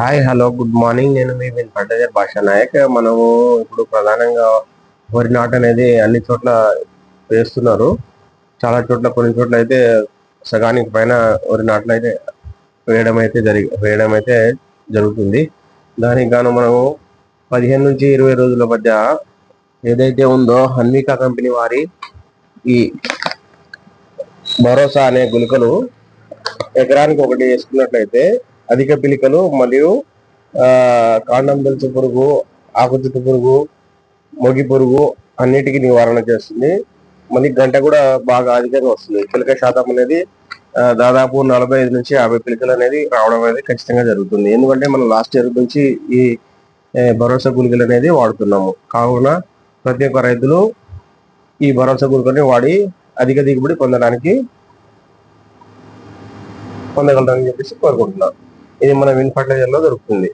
Hi hello good morning నేను మీ win fertiliser భాష నాయక్. మనము ఇప్పుడు ప్రధానంగా వరి నాట్ అనేది అన్ని చోట్ల వేస్తున్నారు. చాలా చోట్ల కొన్ని చోట్ల అయితే సగానికి పైన వరి నాట్లు అయితే వేయడం అయితే జరిగి వేయడం అయితే జరుగుతుంది. దానికి గాను మనము పదిహేను నుంచి ఇరవై రోజుల మధ్య ఏదైతే ఉందో హన్వికా కంపెనీ వారి ఈ భరోసా అనే గుళికలు ఎకరానికి ఒకటి వేసుకున్నట్లయితే అధిక పిలికలు మరియు కాండం దొలుచు పురుగు ఆకుచుట్టు పురుగు మొగి పురుగు అన్నిటికీ నివారణ చేస్తుంది. మళ్ళీ గంట కూడా బాగా అధికంగా వస్తుంది. పిలక శాతం అనేది దాదాపు నలభై ఐదు నుంచి యాభై పిలికలు అనేది రావడం అనేది ఖచ్చితంగా జరుగుతుంది. ఎందుకంటే మనం లాస్ట్ ఇయర్ నుంచి ఈ భరోసా గుళికలు అనేది వాడుతున్నాము. కావున ప్రతి ఒక్క రైతులు ఈ భరోసా గుళికని వాడి అధిక దిగుబడి పొందడానికి పొందగలరని చెప్పేసి కోరుకుంటున్నాను. ఇది మన విన్ ఫర్టిలైజర్లో దొరుకుతుంది.